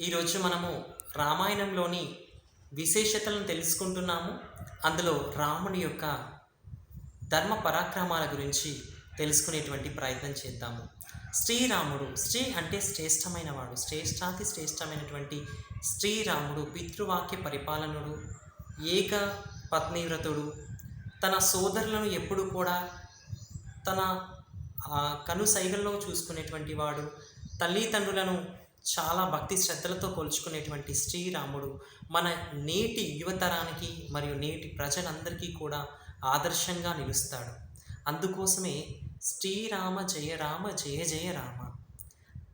ఈరోజు మనము రామాయణంలోని విశేషతలను తెలుసుకుంటున్నాము. అందులో రాముని యొక్క ధర్మ పరాక్రమాల గురించి తెలుసుకునేటువంటి ప్రయత్నం చేద్దాము. శ్రీరాముడు శ్రీ అంటే శ్రేష్టమైన వాడు. శ్రేష్టాతి శ్రేష్టమైనటువంటి శ్రీరాముడు పితృవాక్య పరిపాలనుడు ఏక పత్నివ్రతుడు. తన సోదరులను ఎప్పుడు కూడా తన కను కనుసైగల్లో చూసుకునేటువంటి వాడు. తల్లిదండ్రులను చాలా భక్తి శ్రద్ధలతో కొలుచుకునేటువంటి శ్రీరాముడు మన నేటి యువతరానికి మరియు నేటి ప్రజలందరికీ కూడా ఆదర్శంగా నిలుస్తాడు. అందుకోసమే శ్రీరామ జయ రామ జయ జయ రామ.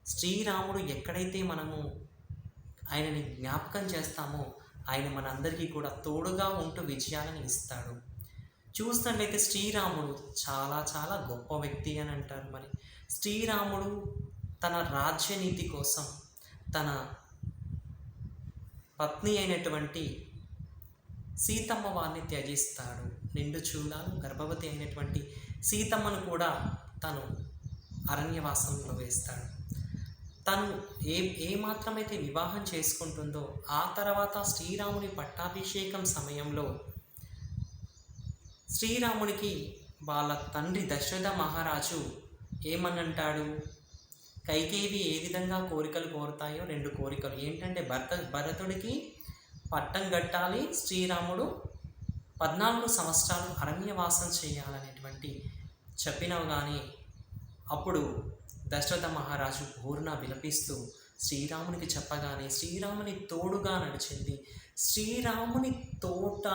శ్రీరాముడు ఎక్కడైతే మనము ఆయనని జ్ఞాపకం చేస్తామో ఆయన మనందరికీ కూడా తోడుగా ఉంటూ విజయాలను ఇస్తాడు. చూసినట్లయితే శ్రీరాముడు చాలా చాలా గొప్ప వ్యక్తి అని అంటారు మరి. శ్రీరాముడు తన రాజ్యనీతి కోసం తన పత్ని అయినటువంటి సీతమ్మ వారిని త్యజిస్తాడు. నిండు చూలాలు గర్భవతి అయినటువంటి సీతమ్మను కూడా తను అరణ్యవాసంలో వేస్తాడు. తను ఏ ఏ మాత్రమైతే వివాహం చేసుకుంటుందో ఆ తర్వాత శ్రీరాముని పట్టాభిషేకం సమయంలో శ్రీరామునికి వాళ్ళ తండ్రి దశరథ మహారాజు ఏమనంటాడు? కైకేవి ఏ విధంగా కోరికలు కోరుతాయో రెండు కోరికలు. ఏంటంటే భరత భరతుడికి పట్టం కట్టాలి శ్రీరాముడు పద్నాలుగు సంవత్సరాలు అరణ్యవాసం చేయాలనేటువంటి చెప్పినవి కానీ అప్పుడు దశరథ మహారాజు పూర్ణ విలపిస్తూ శ్రీరామునికి చెప్పగానే శ్రీరాముని తోడుగా నడిచింది. శ్రీరాముని తోట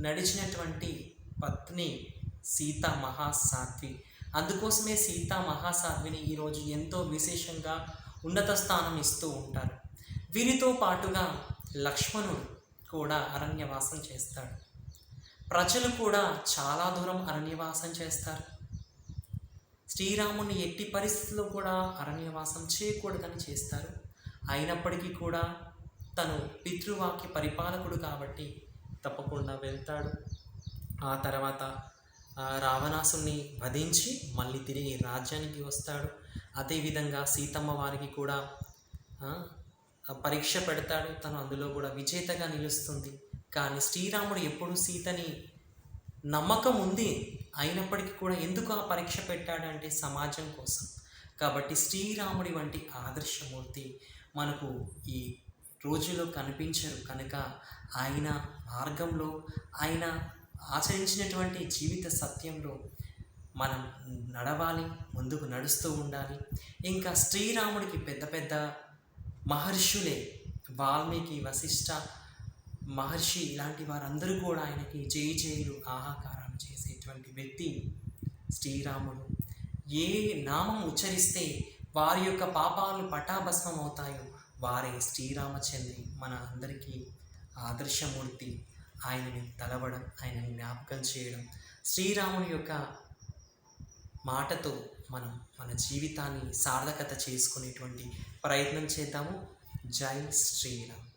నడిచినటువంటి పత్ని సీత మహాసాత్వి అందుకోసమే సీతా మహాసాధ్విని ఈరోజు ఎంతో విశేషంగా ఉన్నత స్థానం ఇస్తూ ఉంటారు. వీరితో పాటుగా లక్ష్మణుడు కూడా అరణ్యవాసం చేస్తాడు. ప్రజలు కూడా చాలా దూరం అరణ్యవాసం చేస్తారు. శ్రీరాముని ఎట్టి పరిస్థితుల్లో కూడా అరణ్యవాసం చేయకూడదని చేస్తారు. అయినప్పటికీ కూడా తను పితృవాక్య పరిపాలకుడు కాబట్టి తప్పకుండా వెళ్తాడు. ఆ తర్వాత రావణాసుని వధించి మళ్ళీ తిరిగి రాజ్యానికి వస్తాడు. అదేవిధంగా సీతమ్మ వారికి కూడా పరీక్ష పెడతాడు. తను అందులో కూడా విజేతగా నిలుస్తుంది. కానీ శ్రీరాముడు ఎప్పుడు సీతని నమ్మకం ఉంది అయినప్పటికీ కూడా ఎందుకు ఆ పరీక్ష పెట్టాడంటే సమాజం కోసం. కాబట్టి శ్రీరాముడి వంటి ఆదర్శమూర్తి మనకు ఈ రోజులో కనిపించరు. కనుక ఆయన మార్గంలో ఆయన ఆచరించినటువంటి జీవిత సత్యంలో మనం నడవాలి ముందుకు నడుస్తూ ఉండాలి. ఇంకా శ్రీరాముడికి పెద్ద పెద్ద మహర్షులే వాల్మీకి వశిష్ఠ మహర్షి ఇలాంటి వారందరూ కూడా ఆయనకి జై జైలు ఆహాకారాలు చేసేటువంటి వ్యక్తి శ్రీరాముడు. ఏ నామం ఉచ్చరిస్తే వారి యొక్క పాపాలు పటాభస్మం అవుతాయో వారే శ్రీరామచంద్రి మన అందరికీ ఆదర్శమూర్తి. ఆయనని తలవడం ఆయనని జ్ఞాపకం చేయడం శ్రీరాముని యొక్క మాటతో మనం మన జీవితాన్ని సార్థకత చేసుకునేటువంటి ప్రయత్నం చేద్దాము. జై శ్రీరామ్.